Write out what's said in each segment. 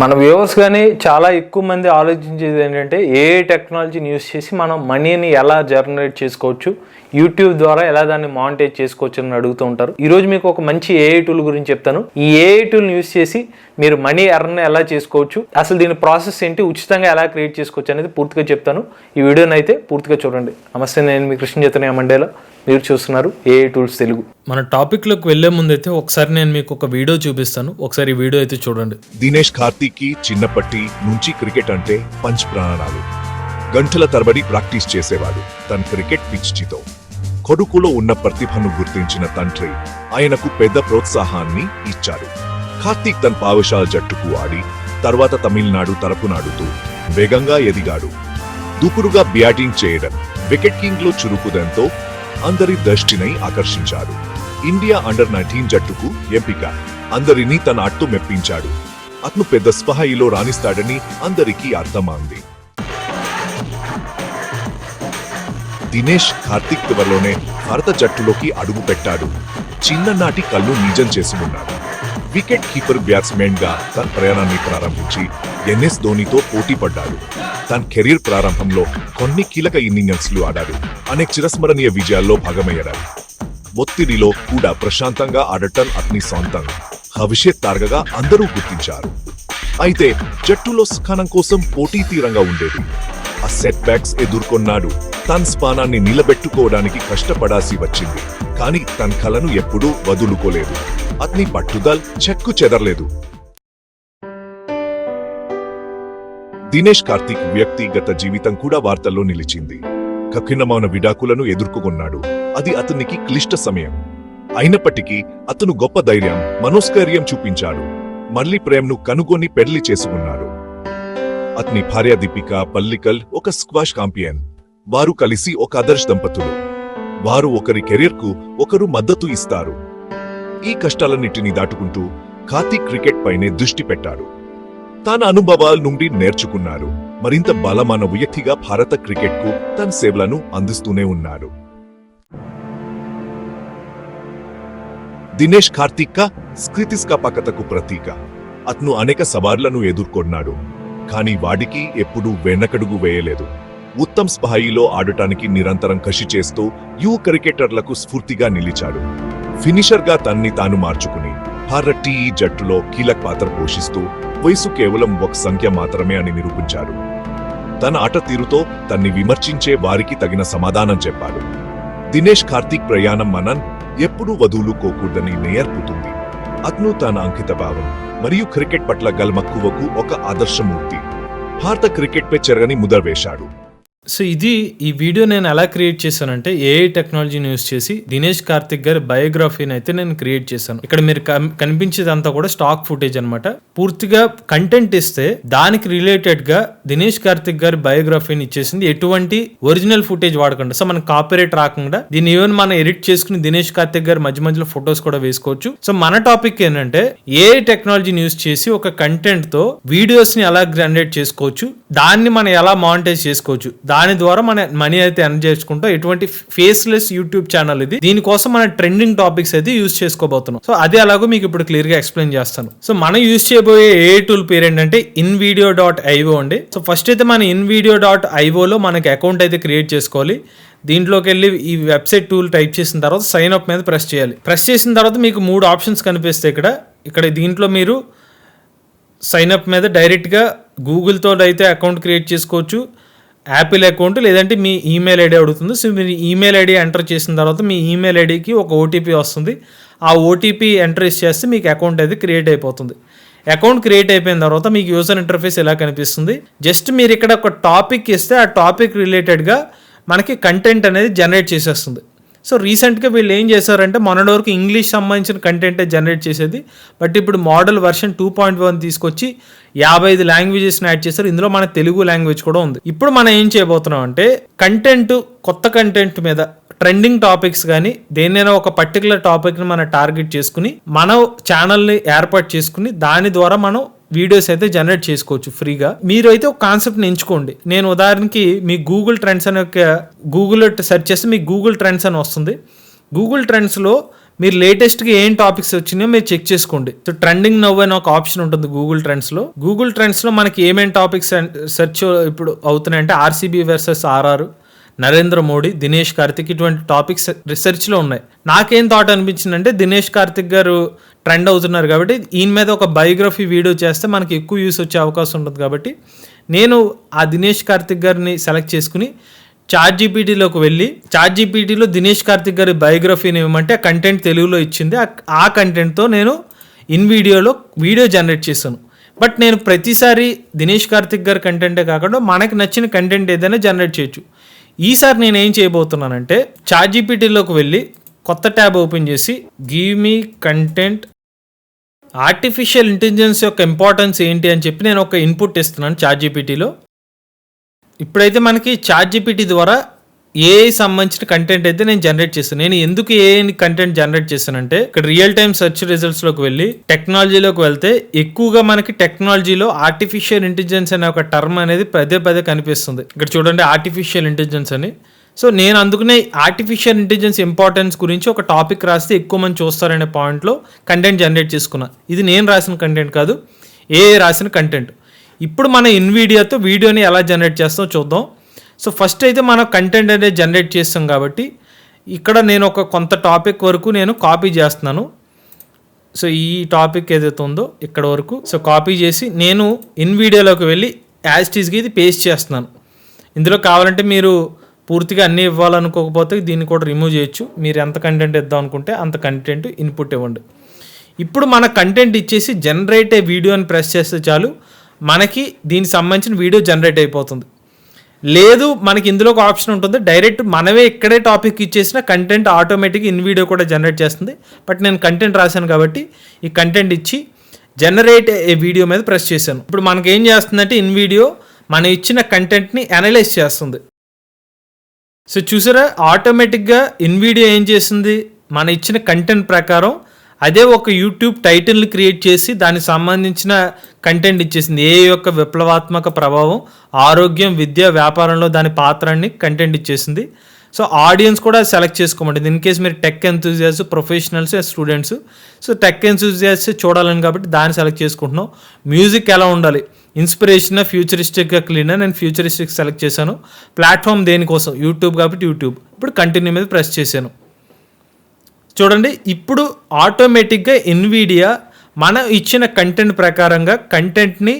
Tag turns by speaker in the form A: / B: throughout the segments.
A: మన వ్యూవర్స్ కానీ చాలా ఎక్కువ మంది ఆలోచించేది ఏంటంటే ఏ టెక్నాలజీని యూస్ చేసి మనం మనీని ఎలా జనరేట్ చేసుకోవచ్చు యూట్యూబ్ ద్వారా ఎలా దాన్ని మానిటైజ్ చేసుకోవచ్చు అని అడుగుతూ ఉంటారు. ఈరోజు మీకు ఒక మంచి ఏఐ టూల్ గురించి చెప్తాను. ఈ ఏఐ టూల్ని యూస్ చేసి మీరు మనీ ఎర్న్ ఎలా చేసుకోవచ్చు అసలు దీని ప్రాసెస్ ఏంటి ఉచితంగా ఎలా క్రియేట్ చేసుకోవచ్చు అనేది పూర్తిగా చెప్తాను. ఈ వీడియోని అయితే పూర్తిగా చూడండి. నమస్తే నేను మీ కృష్ణ చైతన్య మండేలో. మీరు చూస్తున్నారు ఏఐ టూల్స్ తెలుగు.
B: మన టాపిక్లోకి వెళ్ళే ముందు అయితే ఒకసారి నేను మీకు ఒక వీడియో చూపిస్తాను. ఒకసారి ఈ వీడియో అయితే చూడండి.
C: దినేష్ కార్తీక్కి చిన్నప్పటి నుంచి క్రికెట్ అంటే పంచ్ ప్రాణాలు. గంటల తరబడి ప్రాక్టీస్ చేసేవాడు. తన క్రికెట్ పిచ్చితో. కొడుకులో ఉన్న ప్రతిభను గుర్తించిన తండ్రి ఆయనకు పెద్ద ప్రోత్సాహాన్ని ఇచ్చారు కార్తీక్ తన పావశాల జట్టుకు ఆడి తర్వాత తమిళనాడు తరపున ఆడుతూ వేగంగా ఎదిగాడు. దూకుడుగా బ్యాటింగ్ చేయడం వికెట్ కింగ్లో చురుకుదంతో అందరి దృష్టిని ఆకర్షించాడు. ఇండియా అండర్ నైన్టీన్ జట్టుకు ఎంపిక. అందరినీ తన అట్టు మెప్పించాడు. అతను పెద్ద స్థాయిలో రాణిస్తాడని అందరికీ అర్థమైంది. దినేష్ కార్తిక్ త్వరలోనే భారత జట్టులోకి అడుగు పెట్టాడు చిన్ననాటి కళ్ళు నిజం చేసుకున్నాడు. వికెట్ కీపర్ బ్యాట్స్మెన్గా తన ప్రయాణాన్ని ప్రారంభించి ఎన్ఎస్ ధోనితో పోటీ పడ్డాడు. తన కెరీర్ ప్రారంభంలో కొన్ని కీలక ఇన్నింగ్స్లు ఆడాడు. అనేక చిరస్మరణీయ విజయాల్లో భాగమయ్యాడు. ఒత్తిడిలో కూడా ప్రశాంతంగా ఆడటం అతని సొంతం. భవిష్యత్ తారగగా అందరూ గుర్తించారు. అయితే జట్టులో స్థానం కోసం పోటీ తీరంగా ఉండేది. ఆ సెట్ బ్యాక్స్ ఎదుర్కొన్నాడు. తన స్థానాన్ని నిలబెట్టుకోవడానికి కష్టపడాల్సి వచ్చింది. కానీ తన కలను ఎప్పుడూ వదులుకోలేదు. అతని పట్టుదల చెక్కు చెదరలేదు. దినేష్ కార్తీక్ వ్యక్తిగత జీవితం కూడా వార్తల్లో నిలిచింది. కఠినమైన విడాకులను ఎదుర్కొన్నాడు. అది అతనికి క్లిష్ట సమయం. అయినప్పటికీ అతను గొప్ప ధైర్యం మనోస్కైర్యం చూపించాడు. మళ్ళీ ప్రేమ్ను కనుగొని పెళ్ళి చేసుకున్నాడు. అతని భార్య దీపిక పల్లికల్ ఒక స్క్వాష్ కాంపియన్. వారు కలిసి ఒక ఆదర్శ దంపతులు. వారు ఒకరి కెరీర్కు ఒకరు మద్దతు ఇస్తారు. ఈ కష్టాలన్నిటినీ దాటుకుంటూ కార్తీక్ క్రికెట్ పైనే దృష్టి పెట్టాడు. తన అనుభవాల నుండి నేర్చుకున్నారు. మరింత బలమైన వ్యక్తిగా భారత క్రికెట్కు తన సేవలను అందిస్తూనే ఉన్నారు దినేష్ కార్తీక్ పకతకు ప్రతీక. అతను అనేక సవాళ్ళను ఎదుర్కొన్నాడు. కానీ వాడికి ఎప్పుడూ వెనకడుగు వేయలేదు. ఉత్తమ్ స్థాయిలో ఆడటానికి నిరంతరం కృషి చేస్తూ యువ క్రికెటర్లకు స్ఫూర్తిగా నిలిచాడు. ఫినిషర్గా తన్ని తాను మార్చుకుని భారత్ టీ జట్టులో కీలక పాత్ర పోషిస్తూ వయసు కేవలం ఒక సంఖ్య మాత్రమే అని నిరూపించాడు. తన ఆట తీరుతో తన్ని విమర్శించే వారికి తగిన సమాధానం చెప్పాడు. దినేష్ కార్తీక్ ప్రయాణం మనన్ ఎప్పుడూ వదులుకోకూడదని నేర్పుతుంది అతను తన అంకిత భావం మరియు క్రికెట్ పట్ల గల్మక్కువకు ఒక ఆదర్శమూర్తి. భారత క్రికెట్పై చెరగని ముద్ర వేశాడు.
B: సో ఇది ఈ వీడియో నేను ఎలా క్రియేట్ చేశానంటే ఏఐ టెక్నాలజీని యూస్ చేసి దినేష్ కార్తిక్ గారి బయోగ్రఫీని అయితే నేను క్రియేట్ చేశాను. ఇక్కడ మీరు కం- కనిపించేదంతా కూడా స్టాక్ ఫుటేజ్ అనమాట పూర్తిగా కంటెంట్ ఇస్తే దానికి రిలేటెడ్గా దినేష్ కార్తిక్ గారి బయోగ్రఫీని ఇచ్చేసింది ఎటువంటి ఒరిజినల్ ఫుటేజ్ వాడకుండా. సో మనం కాపీరేట్ రాకుండా దీన్ని ఈవెన్ మనం ఎడిట్ చేసుకుని దినేష్ కార్తిక్ గారి మధ్య మధ్యలో ఫొటోస్ కూడా వేసుకోవచ్చు. సో మన టాపిక్ ఏంటంటే ఏఐ టెక్నాలజీని యూస్ చేసి ఒక కంటెంట్తో వీడియోస్ని ఎలా జనరేట్ చేసుకోవచ్చు దాన్ని మనం ఎలా మానిటైజ్ చేసుకోవచ్చు దాని ద్వారా మన మనీ అయితే ఎర్న్ చేసుకుంటాం. ఎటువంటి ఫేస్లెస్ యూట్యూబ్ ఛానల్ ఇది. దీనికోసం మన ట్రెండింగ్ టాపిక్స్ అయితే యూస్ చేసుకోబోతున్నాం. సో అది అలాగో మీకు ఇప్పుడు క్లియర్గా ఎక్స్ప్లెయిన్ చేస్తాను. సో మనం యూస్ చేయబోయే ఏ టూల్ పేరు ఏంటంటే in video dot I O అండి. సో ఫస్ట్ అయితే మన ఇన్ వీడియో డాట్ ఐవోలో మనకి అకౌంట్ అయితే క్రియేట్ చేసుకోవాలి. దీంట్లోకి వెళ్ళి ఈ వెబ్సైట్ టూల్ టైప్ చేసిన తర్వాత సైన్ అప్ మీద ప్రెస్ చేయాలి. ప్రెస్ చేసిన తర్వాత మీకు మూడు ఆప్షన్స్ కనిపిస్తాయి ఇక్కడ. ఇక్కడ దీంట్లో మీరు సైన్ అప్ మీద డైరెక్ట్గా గూగుల్తో అయితే అకౌంట్ క్రియేట్ చేసుకోవచ్చు. యాపిల్ అకౌంట్ లేదంటే మీ ఈమెయిల్ ఐడి అడుగుతుంది. సో మీరు ఈమెయిల్ ఐడి ఎంటర్ చేసిన తర్వాత మీ ఈమెయిల్ ఐడికి ఒక ఓటీపీ వస్తుంది. ఆ ఓటీపీ ఎంటర్ చేస్తే మీకు అకౌంట్ అయితే క్రియేట్ అయిపోతుంది. అకౌంట్ క్రియేట్ అయిపోయిన తర్వాత మీకు యూజర్ ఇంటర్ఫేస్ ఎలా కనిపిస్తుంది? జస్ట్ మీరు ఇక్కడ ఒక టాపిక్ ఇస్తే ఆ టాపిక్ రిలేటెడ్గా మనకి కంటెంట్ అనేది జనరేట్ చేసేస్తుంది. సో రీసెంట్గా వీళ్ళు ఏం చేశారంటే మొన్నటి వరకు ఇంగ్లీష్ సంబంధించిన కంటెంటే జనరేట్ చేసేది. బట్ ఇప్పుడు model version two point one తీసుకొచ్చి యాభై ఐదు లాంగ్వేజెస్ని యాడ్ చేశారు. ఇందులో మన తెలుగు లాంగ్వేజ్ కూడా ఉంది. ఇప్పుడు మనం ఏం చేయబోతున్నాం అంటే కంటెంట్ కొత్త కంటెంట్ మీద ట్రెండింగ్ టాపిక్స్ కానీ దేన్నైనా ఒక పర్టికులర్ టాపిక్ని మనం టార్గెట్ చేసుకుని మన ఛానల్ని ఏర్పాటు చేసుకుని దాని ద్వారా మనం వీడియోస్ అయితే జనరేట్ చేసుకోవచ్చు ఫ్రీగా మీరు అయితే ఒక కాన్సెప్ట్ని ఎంచుకోండి. నేను ఉదాహరణకి మీ గూగుల్ ట్రెండ్స్ అనే ఒక గూగుల్లో సెర్చ్ చేస్తే మీకు గూగుల్ ట్రెండ్స్ అని వస్తుంది. గూగుల్ ట్రెండ్స్లో మీరు లేటెస్ట్గా ఏం టాపిక్స్ వచ్చినాయో మీరు చెక్ చేసుకోండి. సో ట్రెండింగ్ నవ్ అని ఒక ఆప్షన్ ఉంటుంది గూగుల్ ట్రెండ్స్లో గూగుల్ ట్రెండ్స్లో మనకి ఏమేమి టాపిక్స్ సెర్చ్ ఇప్పుడు అవుతున్నాయంటే RCB versus RR Narendra Modi Dinesh Karthik ఇటువంటి టాపిక్స్ రీసెర్చ్లో ఉన్నాయి. నాకేం థాట్ అనిపించిందంటే దినేష్ కార్తిక్ గారు ట్రెండ్ అవుతున్నారు కాబట్టి ఈయన మీద ఒక బయోగ్రఫీ వీడియో చేస్తే మనకి ఎక్కువ యూస్ వచ్చే అవకాశం ఉంటుంది కాబట్టి నేను ఆ దినేష్ కార్తిక్ గారిని సెలెక్ట్ చేసుకుని చాట్ జీపీటీలోకి వెళ్ళి చాట్ జీపీటీలో దినేష్ కార్తిక్ గారి బయోగ్రఫీని ఇవ్వమంటే ఆ కంటెంట్ తెలుగులో ఇచ్చింది. ఆ- కంటెంట్తో నేను ఇన్ వీడియోలో వీడియో జనరేట్ చేశాను. బట్ నేను ప్రతిసారి దినేష్ కార్తిక్ గారి కంటెంటే కాకుండా మనకి నచ్చిన కంటెంట్ ఏదైనా జనరేట్ చేయొచ్చు. ఈసారి నేను ఏం చేయబోతున్నానంటే చాట్ జీపీటీలోకి వెళ్ళి కొత్త ట్యాబ్ ఓపెన్ చేసి give me content artificial intelligence యొక్క ఇంపార్టెన్స్ ఏంటి అని చెప్పి నేను ఒక ఇన్పుట్ ఇస్తున్నాను చాట్ జీపీటీలో ఇప్పుడైతే మనకి చాట్ జీపీటీ ద్వారా ఏఐ సంబంధించిన కంటెంట్ అయితే నేను జనరేట్ చేస్తాను. నేను ఎందుకు ఏఐ కంటెంట్ జనరేట్ చేస్తానంటే ఇక్కడ రియల్ టైమ్ సెర్చ్ రిజల్ట్స్లోకి వెళ్ళి టెక్నాలజీలోకి వెళ్తే ఎక్కువగా మనకి టెక్నాలజీలో ఆర్టిఫిషియల్ ఇంటెలిజెన్స్ అనే ఒక టర్మ్ అనేది పదే పదే కనిపిస్తుంది. ఇక్కడ చూడండి ఆర్టిఫిషియల్ ఇంటెలిజెన్స్ అని. సో నేను అందుకనే ఆర్టిఫిషియల్ ఇంటెలిజెన్స్ ఇంపార్టెన్స్ గురించి ఒక టాపిక్ రాస్తే ఎక్కువ మంది చూస్తారనే పాయింట్లో కంటెంట్ జనరేట్ చేసుకున్నా. ఇది నేను రాసిన కంటెంట్ కాదు ఏ రాసిన కంటెంట్ ఇప్పుడు మన ఇన్వీడియోతో వీడియోని ఎలా జనరేట్ చేస్తామో చూద్దాం. సో ఫస్ట్ అయితే మనం కంటెంట్ అనేది జనరేట్ చేస్తాం కాబట్టి ఇక్కడ నేను ఒక కొంత టాపిక్ వరకు నేను కాపీ చేస్తున్నాను. సో ఈ టాపిక్ ఏదైతే ఉందో ఇక్కడ వరకు సో కాపీ చేసి నేను ఇన్ వీడియోలోకి వెళ్ళి యాజ్ టీజ్కి ఇది పేస్ట్ చేస్తున్నాను. ఇందులో కావాలంటే మీరు పూర్తిగా అన్నీ ఇవ్వాలనుకోకపోతే దీన్ని కూడా రిమూవ్ చేయొచ్చు. మీరు ఎంత కంటెంట్ ఇద్దాం అనుకుంటే అంత కంటెంట్ ఇన్పుట్ ఇవ్వండి. ఇప్పుడు మన కంటెంట్ ఇచ్చేసి జనరేట్ ఏ వీడియో అని ప్రెస్ చేస్తే చాలు మనకి దీనికి సంబంధించిన వీడియో జనరేట్ అయిపోతుంది. లేదు మనకి ఇందులో ఒక ఆప్షన్ ఉంటుంది. డైరెక్ట్ మనమే ఇక్కడే టాపిక్ ఇచ్చేసిన కంటెంట్ ఆటోమేటిక్ ఇన్ వీడియో కూడా జనరేట్ చేస్తుంది. బట్ నేను కంటెంట్ రాశాను కాబట్టి ఈ కంటెంట్ ఇచ్చి జనరేట్ ఏ వీడియో మీద ప్రెస్ చేశాను. ఇప్పుడు మనకి ఏం చేస్తుందంటే ఇన్ వీడియో మనం ఇచ్చిన కంటెంట్ని అనలైజ్ చేస్తుంది. సో చూసారా ఆటోమేటిక్గా ఇన్వీడియో ఏం చేసింది? మన ఇచ్చిన కంటెంట్ ప్రకారం అదే ఒక యూట్యూబ్ టైటిల్ని క్రియేట్ చేసి దానికి సంబంధించిన కంటెంట్ ఇచ్చేసింది. ఏ యొక్క విప్లవాత్మక ప్రభావం ఆరోగ్యం విద్య వ్యాపారంలో దాని పాత్రని కంటెంట్ ఇచ్చేసింది. సో ఆడియన్స్ కూడా సెలెక్ట్ చేసుకోమంటుంది. ఇన్ కేస్ మీరు tech enthusiasts professionals students so tech enthusiasts చూడాలని కాబట్టి దాన్ని సెలెక్ట్ చేసుకుంటున్నాం. మ్యూజిక్ ఎలా ఉండాలి? ఇన్స్పిరేషన్ ఫ్యూచరిస్టిక్గా క్లీన్ నేను ఫ్యూచరిస్టిక్ సెలెక్ట్ చేశాను. ప్లాట్ఫామ్ దేనికోసం? యూట్యూబ్ కాబట్టి యూట్యూబ్. ఇప్పుడు కంటిన్యూ మీద ప్రెస్ చేశాను. చూడండి ఇప్పుడు ఆటోమేటిక్గా ఇన్వీడియా మనం ఇచ్చిన కంటెంట్ ప్రకారంగా కంటెంట్ని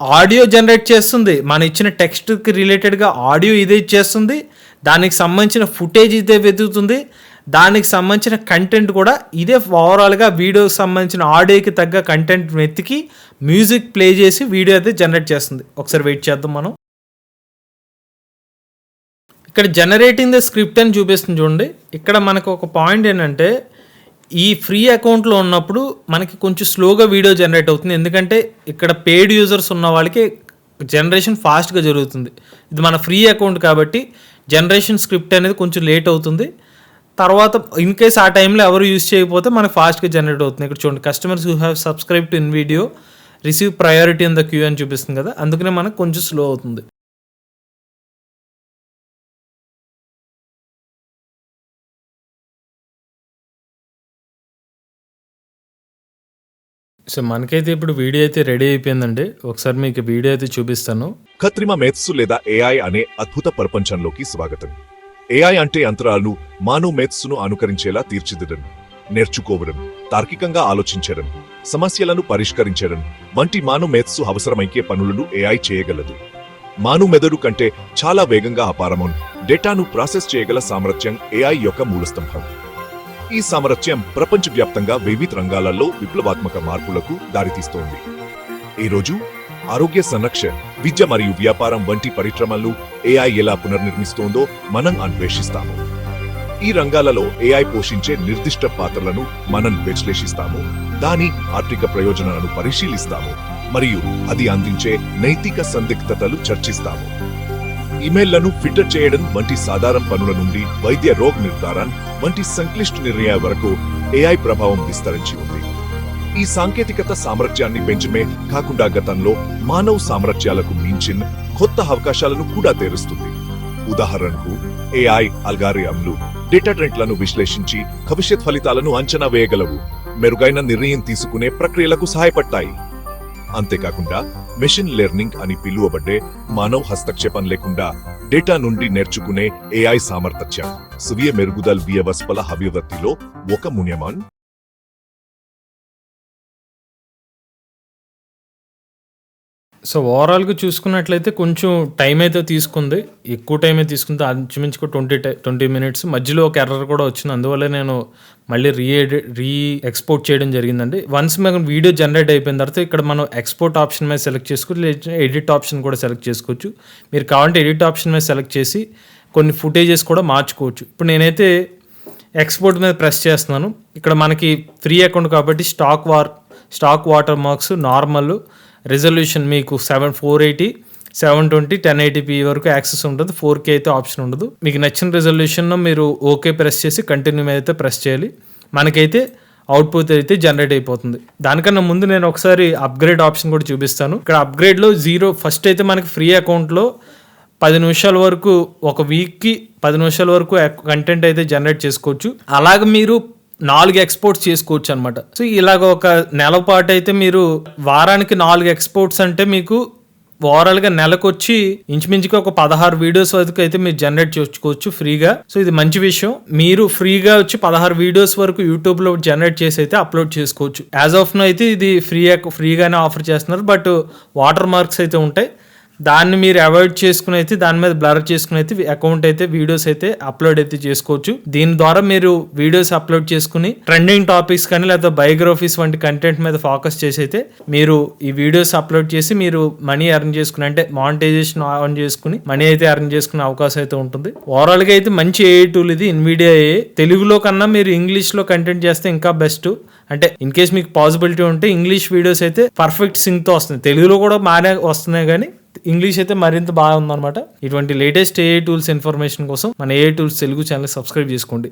B: ఆడియో జనరేట్ చేస్తుంది. మన ఇచ్చిన టెక్స్ట్కి రిలేటెడ్గా ఆడియో ఇదే ఇచ్చేస్తుంది దానికి సంబంధించిన ఫుటేజ్ ఇదే వెతుకుతుంది. దానికి సంబంధించిన కంటెంట్ కూడా ఇదే ఓవరాల్గా వీడియోకి సంబంధించిన ఆడియోకి తగ్గ కంటెంట్ వెతికి మ్యూజిక్ ప్లే చేసి వీడియో అయితే జనరేట్ చేస్తుంది. ఒకసారి వెయిట్ చేద్దాం మనం. ఇక్కడ జనరేటింగ్ ద స్క్రిప్ట్ అని చూపిస్తుంది చూడండి. ఇక్కడ మనకు ఒక పాయింట్ ఏంటంటే ఈ ఫ్రీ అకౌంట్లో ఉన్నప్పుడు మనకి కొంచెం స్లోగా వీడియో జనరేట్ అవుతుంది. ఎందుకంటే ఇక్కడ పెయిడ్ యూజర్స్ ఉన్న వాళ్ళకి జనరేషన్ ఫాస్ట్గా జరుగుతుంది. ఇది మన ఫ్రీ అకౌంట్ కాబట్టి జనరేషన్ స్క్రిప్ట్ అనేది కొంచెం లేట్ అవుతుంది. తర్వాత ఇన్ కేస్ ఆ టైంలో ఎవరు యూస్ చేయకపోతే మనకు ఫాస్ట్గా జనరేట్ అవుతుంది. ఇక్కడ చూడండి customers who have subscribe to in video receive priority in the queue అని చూపిస్తుంది కదా అందుకనే మనకు కొంచెం స్లో అవుతుంది. సో మనకైతే ఇప్పుడు వీడియో అయితే రెడీ అయిపోయిందండి. ఒకసారి మీకు వీడియో అయితే చూపిస్తాను.
C: కత్రిమ మేథ్స్ లేదా ఏఐ అనే అద్భుత ప్రపంచంలోకి స్వాగతం. ఏఐ అంటే యంత్రాలు మానవ మేత్సును అనుకరించేలా తీర్చిదిద్దడం నేర్చుకోవడం తార్కికంగా ఆలోచించడం సమస్యలను పరిష్కరించడం వంటి మానవ మేత్సు అవసరమైకే పనులను ఏఐ చేయగలదు. మాను మెదడు కంటే చాలా వేగంగా అపారమం డేటాను ప్రాసెస్ చేయగల సామర్థ్యం ఏఐ యొక్క మూలస్తంభం. ఈ సామర్థ్యం ప్రపంచవ్యాప్తంగా వివిధ రంగాలలో విప్లవాత్మక మార్పులకు దారితీస్తోంది. ఈ రోజు ఆరోగ్య సంరక్షణ విద్య మరియు వ్యాపారం వంటి పరిశ్రమలు ఏఐ ఎలా పునర్నిర్మిస్తోందో మనం అన్వేషిస్తాము. ఈ రంగాలలో ఏఐ పోషించే నిర్దిష్ట పాత్రలను మనం విశ్లేషిస్తాము దాని ఆర్థిక ప్రయోజనాలను పరిశీలిస్తాము మరియు అది అందించే నైతిక సందిగ్ధతలు చర్చిస్తాము. ఇమెయిల్లను ఫిల్టర్ చేయడం వంటి సాధారణ పనుల నుండి వైద్య రోగ నిర్ధారణ వంటి సంక్లిష్ట నిర్ణయాల వరకు ఏఐ ప్రభావం విస్తరించి ఉంది. ఈ సాంకేతికత సామర్థ్యాన్ని పెంచమే కాకుండా గతంలో మానవ సామర్థ్యాలకు మించిన కొత్త అవకాశాలను కూడా తెరుస్తుంది. ఉదాహరణకు ఏఐ అల్గారియంలు డేటా విశ్లేషించి భవిష్యత్ ఫలితాలను అంచనా వేయగలవు. మెరుగైన నిర్ణయం తీసుకునే ప్రక్రియలకు సహాయపడతాయి. అంతేకాకుండా మెషిన్ లెర్నింగ్ అని పిలువబడే మానవ హస్తక్షేపం లేకుండా డేటా నుండి నేర్చుకునే ఏఐ సామర్థ్యం స్వీయ మెరుగుదల వ్యవస్థల అభివృద్ధిలో ఒక మున్యమాన్.
B: సో ఓవరాల్గా చూసుకున్నట్లయితే కొంచెం టైం అయితే తీసుకుంది. ఎక్కువ టైం అయితే తీసుకుంది. అంచుమించుకు ట్వంటీ ట్వంటీ మినిట్స్ మధ్యలో ఒక ఎర్రర్ కూడా వచ్చింది. అందువల్ల నేను మళ్ళీ రీ రీ ఎక్స్పోర్ట్ చేయడం జరిగిందండి. వన్స్ మేము వీడియో జనరేట్ అయిపోయిన తర్వాత ఇక్కడ మనం ఎక్స్పోర్ట్ ఆప్షన్ మీద సెలెక్ట్ చేసుకోవచ్చు. లేదా ఎడిట్ ఆప్షన్ కూడా సెలెక్ట్ చేసుకోవచ్చు. మీరు కావాలంటే ఎడిట్ ఆప్షన్ మీద సెలెక్ట్ చేసి కొన్ని ఫుటేజెస్ కూడా మార్చుకోవచ్చు. ఇప్పుడు నేనైతే ఎక్స్పోర్ట్ మీద ప్రెస్ చేస్తున్నాను. ఇక్కడ మనకి ఫ్రీ అకౌంట్ కాబట్టి stock war stock water marks normal resolution మీకు seven four eighty seven twenty ten eighty p వరకు యాక్సెస్ ఉంటుంది. ఫోర్ కే అయితే ఆప్షన్ ఉండదు. మీకు నచ్చిన రిజల్యూషన్ను మీరు ఓకే ప్రెస్ చేసి కంటిన్యూ మీద అయితే ప్రెస్ చేయాలి. మనకైతే అవుట్పుట్ అయితే జనరేట్ అయిపోతుంది. దానికన్నా ముందు నేను ఒకసారి అప్గ్రేడ్ ఆప్షన్ కూడా చూపిస్తాను. ఇక్కడ అప్గ్రేడ్లో జీరో ఫస్ట్ అయితే మనకి ఫ్రీ అకౌంట్లో పది నిమిషాల వరకు ఒక వీక్కి పది నిమిషాల వరకు కంటెంట్ అయితే జనరేట్ చేసుకోవచ్చు. అలాగే మీరు నాలుగు ఎక్స్పోర్ట్స్ చేసుకోవచ్చు అనమాట సో ఇలాగ ఒక నెల పాటు అయితే మీరు వారానికి నాలుగు ఎక్స్పోర్ట్స్ అంటే మీకు ఓవరాల్గా నెలకొచ్చి ఇంచుమించుగా ఒక పదహారు వీడియోస్ వరకు అయితే మీరు జనరేట్ చేసుకోవచ్చు ఫ్రీగా. సో ఇది మంచి విషయం. మీరు ఫ్రీగా వచ్చి పదహారు వీడియోస్ వరకు యూట్యూబ్లో జనరేట్ చేసి అయితే అప్లోడ్ చేసుకోవచ్చు. యాజ్ ఆఫ్ నో అయితే ఇది ఫ్రీ ఫ్రీగానే ఆఫర్ చేస్తున్నారు. బట్ వాటర్ మార్క్స్ అయితే ఉంటాయి. దాన్ని మీరు అవాయిడ్ చేసుకుని అయితే దాని మీద బ్లర్ చేసుకుని అయితే అకౌంట్ అయితే వీడియోస్ అయితే అప్లోడ్ అయితే చేసుకోవచ్చు. దీని ద్వారా మీరు వీడియోస్ అప్లోడ్ చేసుకుని ట్రెండింగ్ టాపిక్స్ కానీ లేదా బయోగ్రఫీస్ వంటి కంటెంట్ మీద ఫోకస్ చేసి అయితే మీరు ఈ వీడియోస్ అప్లోడ్ చేసి మీరు మనీ ఎర్న్ చేసుకుని అంటే మానిటైజేషన్ ఆన్ చేసుకుని మనీ అయితే ఎర్న్ చేసుకునే అవకాశం అయితే ఉంటుంది. ఓవరాల్గా అయితే మంచి ఏ టూల్ ఇది ఇన్విడియా ఏ తెలుగులో కన్నా మీరు ఇంగ్లీష్లో కంటెంట్ చేస్తే ఇంకా బెస్ట్. అంటే ఇన్ కేస్ మీకు పాసిబిలిటీ ఉంటే ఇంగ్లీష్ వీడియోస్ అయితే పర్ఫెక్ట్ సింక్తో వస్తుంది తెలుగులో కూడా బాగానే వస్తున్నాయి కానీ ఇంగ్లీష్ అయితే మరింత బాగా ఉందన్నమాట ఇటువంటి లేటెస్ట్ ఏఐ టూల్స్ ఇన్ఫర్మేషన్ కోసం మన AI tools Telugu channel subscribe చేసుకోండి.